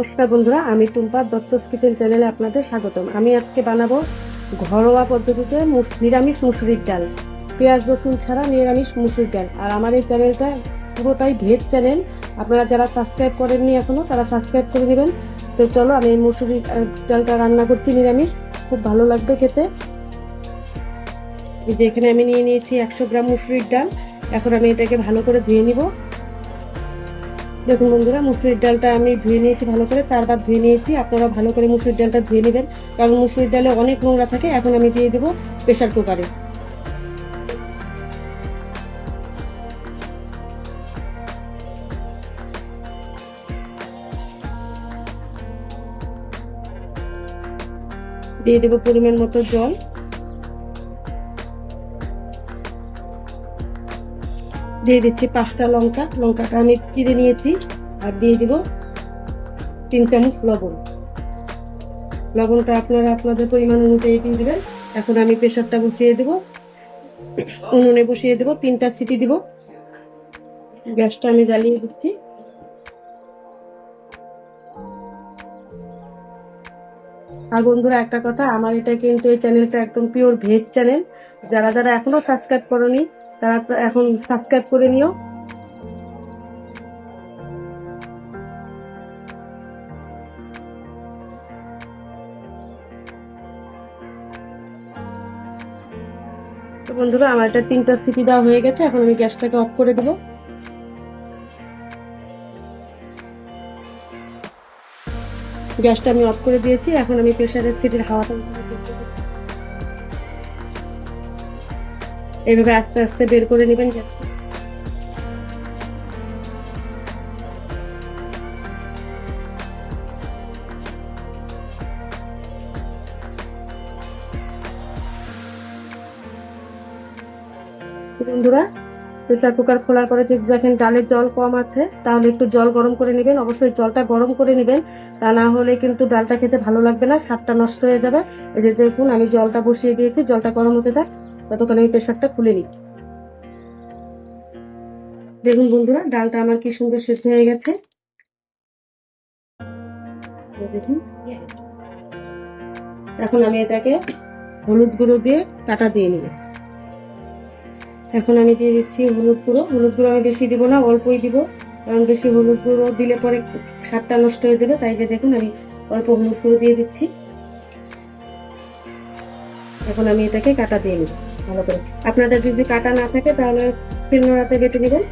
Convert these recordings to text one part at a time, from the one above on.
নমস্কার বন্ধুরা, আমি টুম্পা দত্তস কিচেন চ্যানেলে আপনাদের স্বাগতম। আমি আজকে বানাবো ঘরোয়া পদ্ধতিতে নিরামিষ মুসুরির ডাল। পেঁয়াজ, রসুন ছাড়া নিরামিষ মুসুরির ডাল। আর আমার এই চ্যানেলটা পুরোটাই ভেজ চ্যানেল। আপনারা যারা সাবস্ক্রাইব করেননি এখনও তারা সাবস্ক্রাইব করে নেবেন। তো চলো, আমি এই মুসুরির ডালটা রান্না করছি নিরামিষ। খুব ভালো লাগবে খেতে। এই যে এখানে আমি নিয়ে নিয়েছি একশো গ্রাম মুসুরির ডাল। এখন আমি এটাকে ভালো করে ধুয়ে নিব। দেখুন বন্ধুরা, মুসুরির ডালটা আমি ধুয়ে নিয়েছি ভালো করে। চারবার ধুয়ে নিয়েছি, আপনারা ভালো করে মুসুরির ডালটা ধুয়ে নেবেন। কারণ মুসুরির ডালে অনেক নোংরা থাকে, এখন আমি দিয়ে দেবো প্রেশার কুকারে। দিয়ে দেবো পরিমাণ মতো জল। দিয়ে দিচ্ছি পাঁচটা লঙ্কা, লঙ্কাটা আমি চিড়ে নিয়েছি আর দিয়ে দিব তিন চামচ লবণ। লবণটা আপনারা আপনাদের পরিমাণ অনুযায়ী দিয়ে দেবেন। এখন আমি প্রেশারটা বসিয়ে দেব। উনুনে বসিয়ে দেব, তিনটা সিটি দিব। গ্যাসটা আমি জ্বালিয়ে দিচ্ছি। আর বন্ধুরা, একটা কথা, আমার এটা কিন্তু এই চ্যানেলটা একদম পিওর ভেজ চ্যানেল যারা যারা এখনও সাবস্ক্রাইব করনি তারা এখন সাবস্ক্রাইব করে নিও। তো বন্ধুরা, আমার এটা তিনটা সিটি দেওয়া হয়ে গেছে, এখন আমি গ্যাসটাকে অফ করে দেবো। গ্যাসটা আমি অফ করে দিয়েছি, এখন আমি প্রেশারের সিটির হাওয়াটা এইভাবে আস্তে আস্তে বের করে নেবেন বন্ধুরা, প্রেসার কুকার খোলার পরে যদি দেখেন ডালের জল কম আছে, তাহলে একটু জল গরম করে নেবেন। অবশ্যই জলটা গরম করে নেবেন। তা না হলে কিন্তু ডালটা খেতে ভালো লাগবে না, স্বাদটা নষ্ট হয়ে যাবে। এই যে দেখুন, আমি জলটা বসিয়ে দিয়েছি, জলটা গরম হতে থাক। ততক্ষণ আমি প্রেশারটা খুলে নিই। দেখুন বন্ধুরা, ডালটা আমার কি সুন্দর সেদ্ধ হয়ে গেছে। দেখুন। এখন আমি এটাকে হলুদ গুঁড়ো দিয়ে কাটা দিয়ে নিব। এখন আমি দিয়ে দিচ্ছি হলুদ গুঁড়ো। হলুদ গুঁড়ো আমি বেশি দিব না, অল্পই দিব। কারণ বেশি হলুদ গুঁড়ো দিলে পরে স্বাদটা নষ্ট হয়ে যাবে, তাই যে দেখুন আমি অল্প হলুদ গুঁড়ো দিয়ে দিচ্ছি। এখন আমি এটাকে কাটা দিয়ে নিব। ভালো করে। আপনাদের যদি কাটা না থাকে, তাহলে শিলনোড়াতে বেটে নেবেন।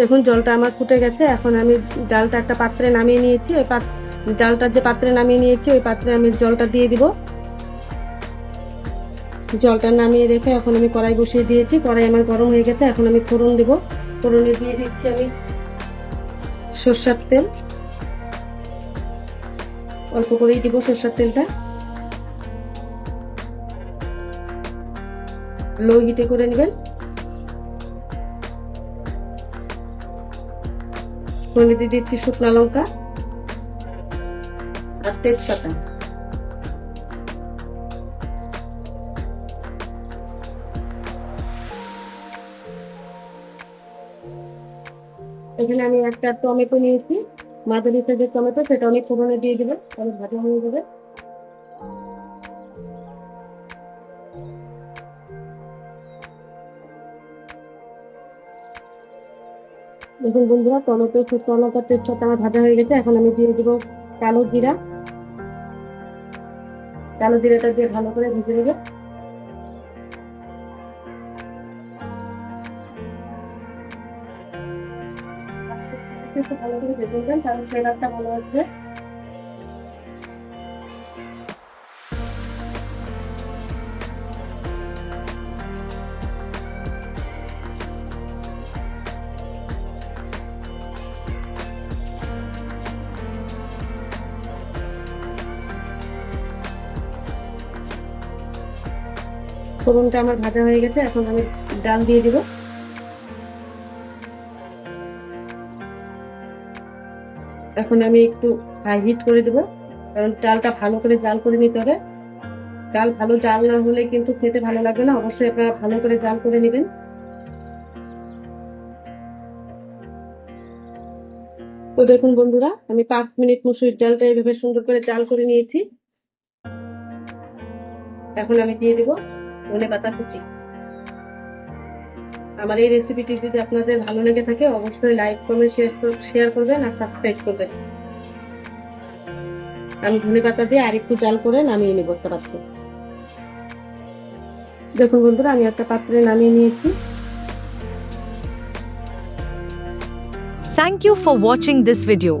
দেখুন, জলটা আমার ফুটে গেছে। এখন আমি ডালটা একটা পাত্রে নামিয়ে নিয়েছি। ওই ডালটা যে পাত্রে নামিয়ে নিয়েছি, ওই পাত্রে আমি জলটা দিয়ে দিব। জলটা নামিয়ে রেখে এখন আমি কড়াই বসিয়ে দিয়েছি। কড়াই আমার গরম হয়ে গেছে, এখন আমি ফোড়ন দেব। ফোড়নে দিয়ে দিচ্ছি আমি সর্ষার তেল। অল্প করেই দিব সর্ষার তেলটা। লো হিটে করে নেবেন। ফোড়নে দিয়ে দিচ্ছি শুকনো লঙ্কা আর তেজপাতা। এখানে আমি একটা টমেটো নিয়েছি। মাঝারি সাইজের টমেটো, সেটা অনেক ফোড়নে দিয়ে দেবো। তাহলে ভাজা হয়ে যাবে। দেখুন বন্ধুরা, টমেটো শুকনো লঙ্কা তেজপাতা আমার ভাজা হয়ে গেছে। এখন আমি দিয়ে দেবো কালো জিরা। কালো জিরাটা দিয়ে ভালো করে ভেজে নেবে। একটু ভালো করে ভেজে নেবেন তাহলে ফ্লেভারটা ভালো আসবে ফোড়নটা আমার ভাজা হয়ে গেছে, এখন আমি ডাল দিয়ে দিব। এখন আমি একটু হাই হিট করে দেবো, কারণ চালটা ভালো করে জাল করে নিতে হবে। চাল ভালো জাল না হলে কিন্তু খেতে ভালো লাগবে না, অবশ্যই আপনারা ভালো করে জাল করে নেবেন। তো দেখুন বন্ধুরা, আমি পাঁচ মিনিট মুসুরির ডালটা এইভাবে সুন্দর করে জাল করে নিয়েছি। এখন আমি দিয়ে দেবো ধনে পাতা কুচি। আমার এই রেসিপিটি যদি আপনাদের ভালো লেগে থাকে, অবশ্যই লাইক কমেন্ট শেয়ার শেয়ার করবেন আর সাবস্ক্রাইব করবেন। আমি ধনে পাতা দিয়ে আরেকটু জাল করে নামিয়ে নেব পাত্রে। দেখুন বন্ধুরা, আমি একটা পাত্রে নামিয়ে নিয়েছি। Thank you for watching this video.